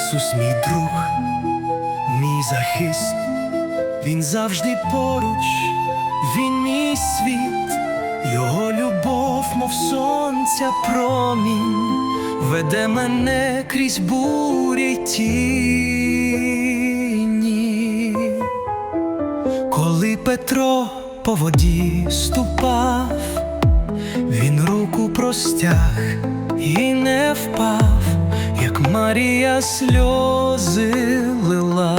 Ісус, мій друг, мій захист, Він завжди поруч, Він мій світ, Його любов, мов сонця промінь, веде мене крізь бурі тіні. Коли Петро по воді ступав, він руку простяг і не впав, як Марія сльози лила.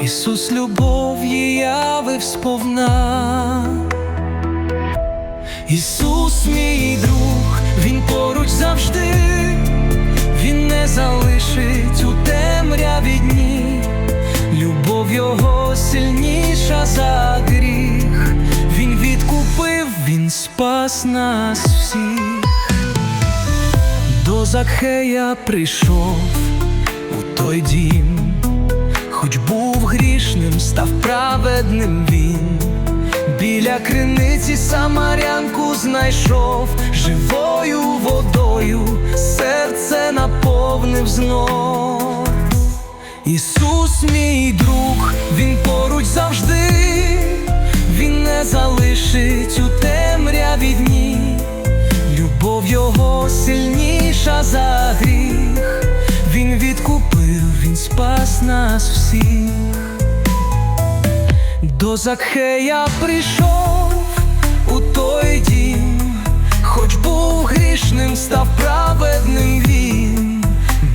Ісус любов їй явив сповна. Ісус, мій друг, Він поруч завжди, Він не залишить у темряві дні. Любов його сильніша за гріх. Він відкупив, він спас нас всіх. Закхея прийшов у той дім, хоч був грішним, став праведним він. Біля криниці самарянку знайшов живою водою, серце наповнив знов. Ісус, мій друг, Він поруч завжди, Він не залишить у темряві дні. Любов його сильніша за гріх, Він відкупив, Він спас нас всіх. До Закхея прийшов у той дім, хоч був грішним, став праведним він.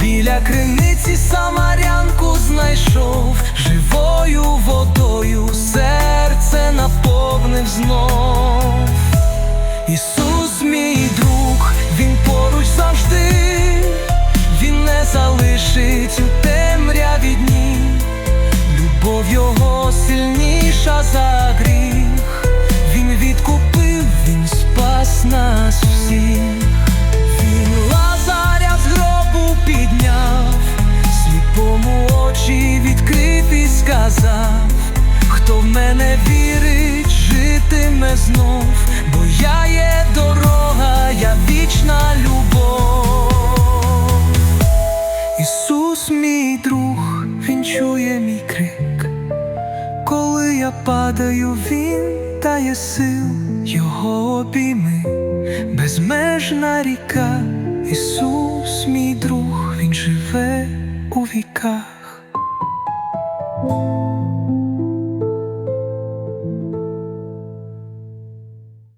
Біля криниці самарянку знайшов живою водою, серце наповнив знов. Ісус, Його сильніша за гріх, Він відкупив, він спас нас всіх. Він Лазаря з гробу підняв, сліпому очі відкрив і сказав, хто в мене вірить, житиме знов, бо я є дорога, я вічна я падаю, Він дає сил, Його обійми, безмежна ріка, Ісус, мій друг, Він живе у віках.